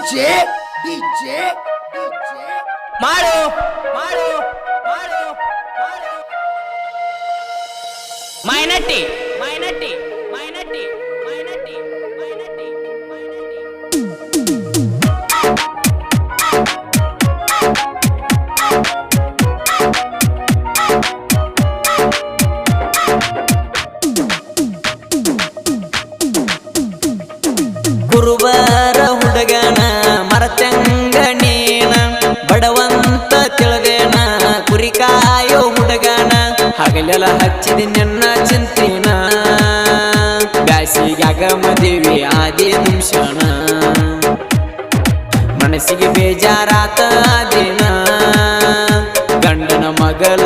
DJ, DJ, DJ. Mario, Mario, Mario, Mario. Minority, minority. ಹಗಲೆಲ್ಲ ಹಚ್ಚಿದ ನನ್ನ ಚಿಂತಿನ. ಬ್ಯಾಸಿಗಾಗ ಮದುವೆ ಆದಿ ನಿಮಿಷಣ ಮನಸ್ಸಿಗೆ ಬೇಜಾರಾತ ದಿನ ಗಂಡನ ಮಗಳ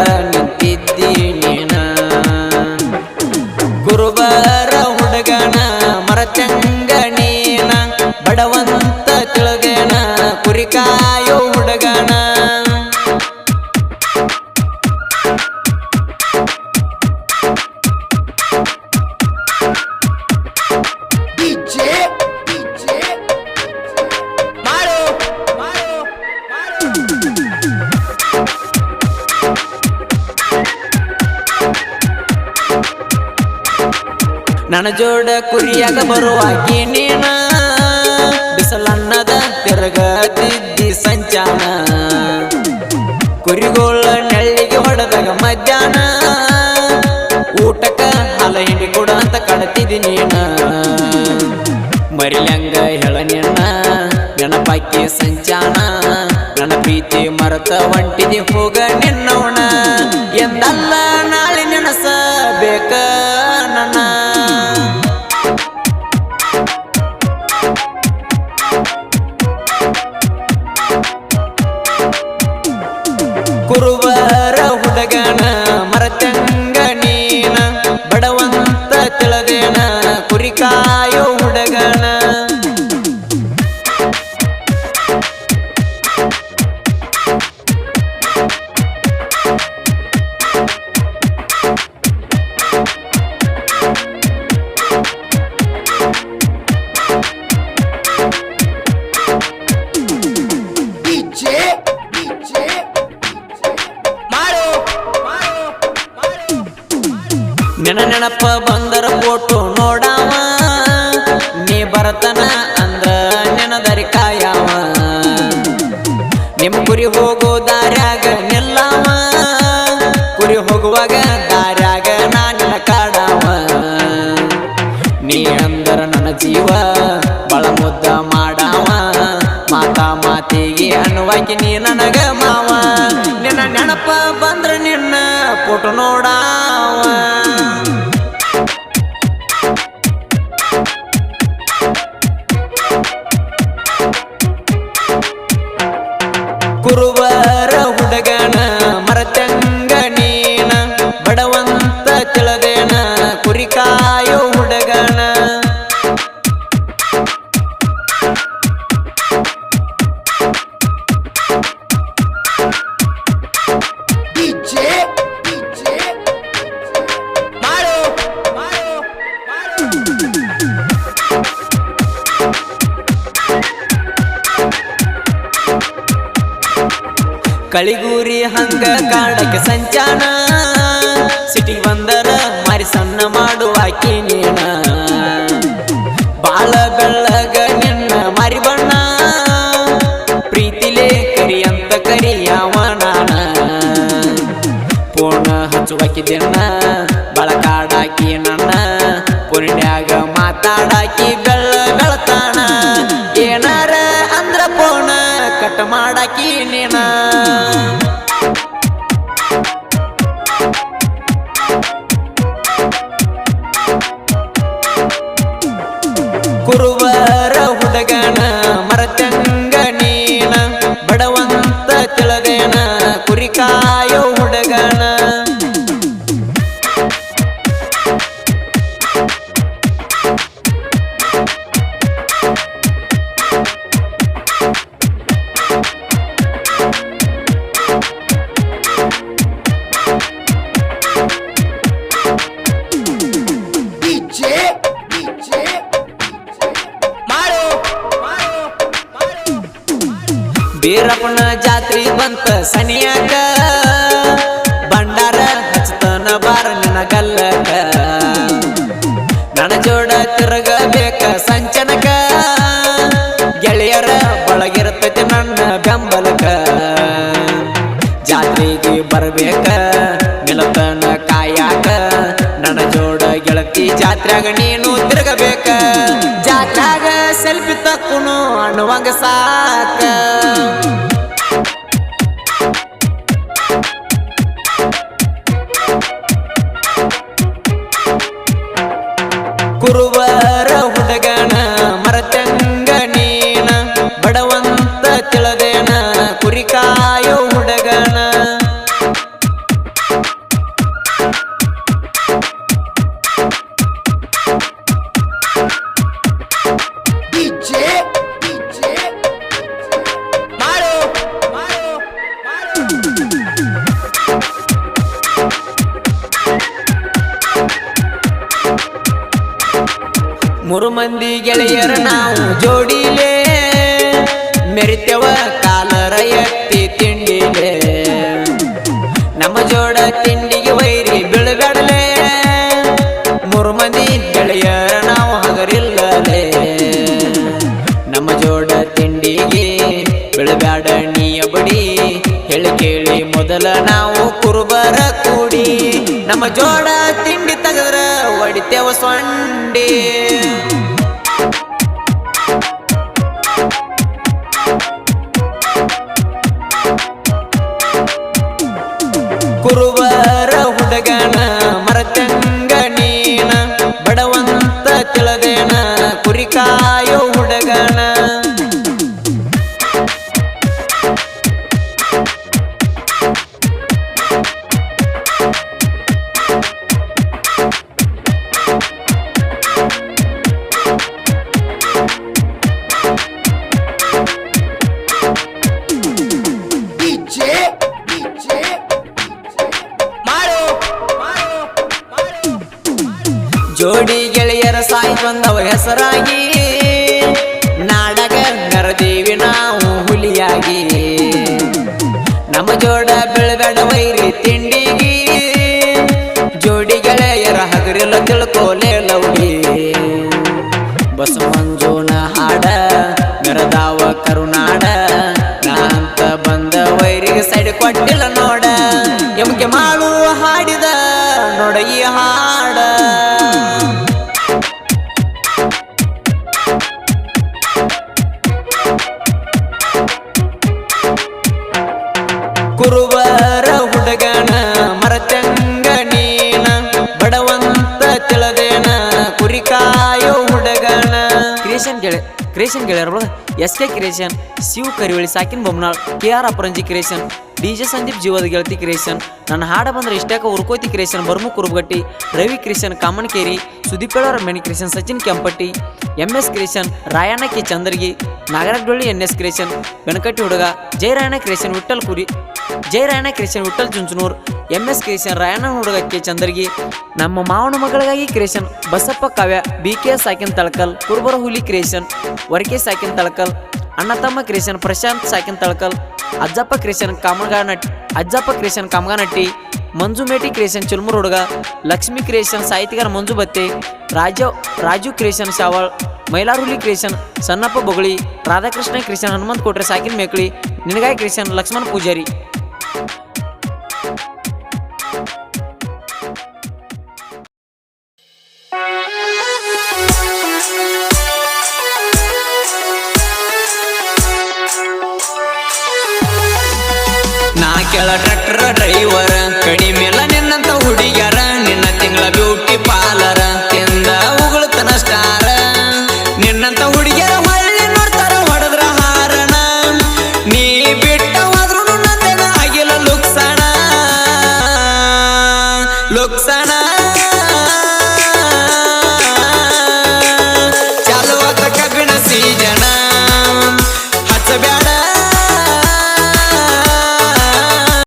ನನ್ನ ಜೋಡ ಕುರಿಯಾಗ ಬರುವಾಗಿ ನೀನ. ಬಿಸಲನ್ನದ ತಿರುಗತಿದ್ದಿ ಸಂಚಾನ. ಕುರಿಗೋಳ ನೆಳ್ಳಿಗೆ ಹೊಡೆದಾಗ ಮಧ್ಯಾಹ್ನ ಊಟಕ್ಕ ಹಲ ಹಿಂಡಿ ಕೊಡ ಅಂತ ಕಡತಿದಿ ನೀನ. ಮರಿಲಂಗ ಹೇಳ ನಿನ್ನ ನೆನಪಾಕಿ ಸಂಚಾನ. ನನ್ನ ಪ್ರೀತಿ ಮರತ ಹೊಂಟಿದಿ ಹೋಗ ನೆನಪ ಬಂದರ ಬೋಟು ನೋಡಾಮ. ನೀ ಬರತನ ಅಂದ್ರ ನೆನದರಿ ಕಾಯಾಮ. ನಿಮ್ ಕುರಿ ಹೋಗೋ ದಾರ್ಯಾಗ ನಿಲ್ಲಾಮ. ಕುರಿ ಹೋಗುವಾಗ ದಾರ್ಯಾಗ ನಾನಿನ ಕಾಡಾವ ನೀ ಅಂದರ ನನ್ನ ಜೀವ ಬಳ ಮುದ್ದ ಮಾಡಾವ ಮಾತಾ ಮಾತಿಗೆ ಅನ್ನುವಾಗಿ ನೀ ನನಗ ಮಾವ. ನಿನ್ನ ನೆನಪ ಬಂದ್ರ ನಿನ್ನ ಫೋಟೋ ನೋಡಾವ ಕಳಿಗೂರಿ ಹಂಗ ಕಾಡಕ್ಕೆ ಸಂಚಾನ. ಸಿಟಿ ಬಂದರ ಮಾರಿ ಸಣ್ಣ ಮಾಡುವ ನೀನ. ಬಾಳ ಬೆಳ್ಳಗ ನಿನ್ನ ಮಾರಿ ಬಣ್ಣ. ಪ್ರೀತಿಲೇ ಕರಿ ಅಂತ ಕರಿಯವ ನಾನ. ಪೂರ್ಣ ಹಚ್ಚುವಾಕಿದ್ದೆನ್ನ ಬಾಳ ಕಾಡಾಕಿ ನನ್ನ. ಪುಣ್ಯಾಗ ಮಾತಾಡಾಕಿ ಬೆಳ್ಳ ಬೆಳತಾಣ. ಏನಾರ ಅಂದ್ರ ಪೋಣ ಕಟ್ ಮಾಡಾಕಿ ನೀನ. ಬೀರಪ್ಪನ ಜಾತ್ರಿ ಬಂತ ಸನಿಯಾಗ. ಭಂಡಾರ ಹಚ್ಚತನ ಬಾರ ನಿನ್ನ ಗಲ್ಲಕ ನನ್ನ ಜೋಡ ತಿರುಗಬೇಕ ಸಂಚನಕ. ಗೆಳೆಯರ ಒಳಗಿರ್ತೈತಿ ನನ್ನ ಬೆಂಬಲಕ. ಜಾತ್ರೆಗೆ ಬರಬೇಕ ನಿಲತನ ಕಾಯಾಕ. ನನ್ನ ಜೋಡ ಗೆಳತಿ ಜಾತ್ರೆಗ ನೀನು ತಿರುಗಬೇಕ. ಜಾತ್ರಾಗ ಸೆಲ್ಫಿ ತಕ್ಕುನು ಅನ್ನುವಂಗ ಸಾಕ. ಮೂರು ಮಂದಿ ಗೆಳೆಯರ ನಾವು ಜೋಡಿಲೆ. ಮೆರಿತೆವ ಕಾಲರ ಎತ್ತಿ ತಿಂಡಿಲೆ. ನಮ್ಮ ಜೋಡ ತಿಂಡಿಗೆ ವೈರಿ ಬೀಳಬೇಡಲೆ ಮೂರು ಮಂದಿ ಗೆಳೆಯರ ನಾವು ಹಗರಿಲ್ಲಲೆ. ನಮ್ಮ ಜೋಡ ತಿಂಡಿಗೆ ಬೀಳಬೇಡ ನೀಯ ಬಡಿ. ಹೇಳಿ ಕೇಳಿ ಮೊದಲ ನಾವು ಕುರುಬರ ಕೂಡಿ. ನಮ್ಮ ಜೋಡ ತಿಂಡಿ ತಗದ್ರ ಒಡಿತೇವ ಸೊಂಡಿ ಜೋಡಿ ಗೆಳೆಯರ ಸಾಯಿ ಬಂದವ ಹೆಸರಾಗಿ ಕುರುಬರ ಹುಡುಗನ ಮರತಂಗ ನೀನ ಬಡವಂತ ತಿಳದೇನ ಕುರಿಕಾಯೋ ಹುಡುಗನ. ಕ್ರಿಯೇಷನ್ ಗೆಳೆ ಕ್ರಿಯೇಷನ್ ಗೆಳೆಯರ S K creation Shiv Karivali ಸಾಕಿನ್ Bommanal K R Aparanji creation D J Sandeep ಜೀವದ ಗೆಳತಿ ಕ್ರಿಯೇಷನ್ ನನ್ನ ಹಾಡ ಬಂದ್ರೆ ಇಷ್ಟಾಕ ಉರ್ಕೋತಿ ಕ್ರಿಯೇಷನ್ ಬರ್ಮು ಕುರುಬಗಟ್ಟಿ ರವಿ ಕ್ರಿಯೇಷನ್ ಸುದೀಪ್ ಸುದೀಪೇಳವರ ಮೆಣಿ creation Sachin Kempatti M S creation Rayanna K Chandargi Nagaraj N S creation Benakatti ಹುಡುಗ ಜಯರಾಯಣ ಕ್ರಿಯೇಷನ್ ವಿಠಲ್ ಕುರಿ Jayarayana creation Vithal Chunchanur M S creation Rayanna ಹುಡುಗ ಕೆ ಚಂದರ್ಗಿ ನಮ್ಮ ಮಾವನ ಮಗಳಿಗಾಗಿ creation Basappa Kavya B K ಸಾಕಿನ್ Talakal ಕುರುಬರ ಹುಲಿ creation ವರ್ಕೆ ಸಾಕಿನ್ ತಳಕಲ್ ಅಣ್ಣ ತಮ್ಮ creation Prashant ಸಾಕಿನ್ Talakal Ajjappa creation Kamaganatti Ajjappa creation Kamaganatti Manju Meti creation Chulmur ಹುಡುಗ ಲಕ್ಷ್ಮಿ ಕ್ರಿಯೇಷನ್ ಸಾಹಿತಿಗಾರ ಮಂಜು ಬತ್ತೆ Raju Raju creation ಶಾವಳ್ ಮೈಲಾರುಲಿ creation Sannappa Bogali Radhakrishna creation Hanumanth Kotre ಸಾಕಿನ್ ಮೇಕಳಿ ನಿನಗಾಯಿ ಕ್ರಿಯೇಷನ್ ಲಕ್ಷ್ಮಣ್ ಪೂಜಾರಿ ಡ್ರೈವರ್ ಕಡಿಮೆಲ್ಲ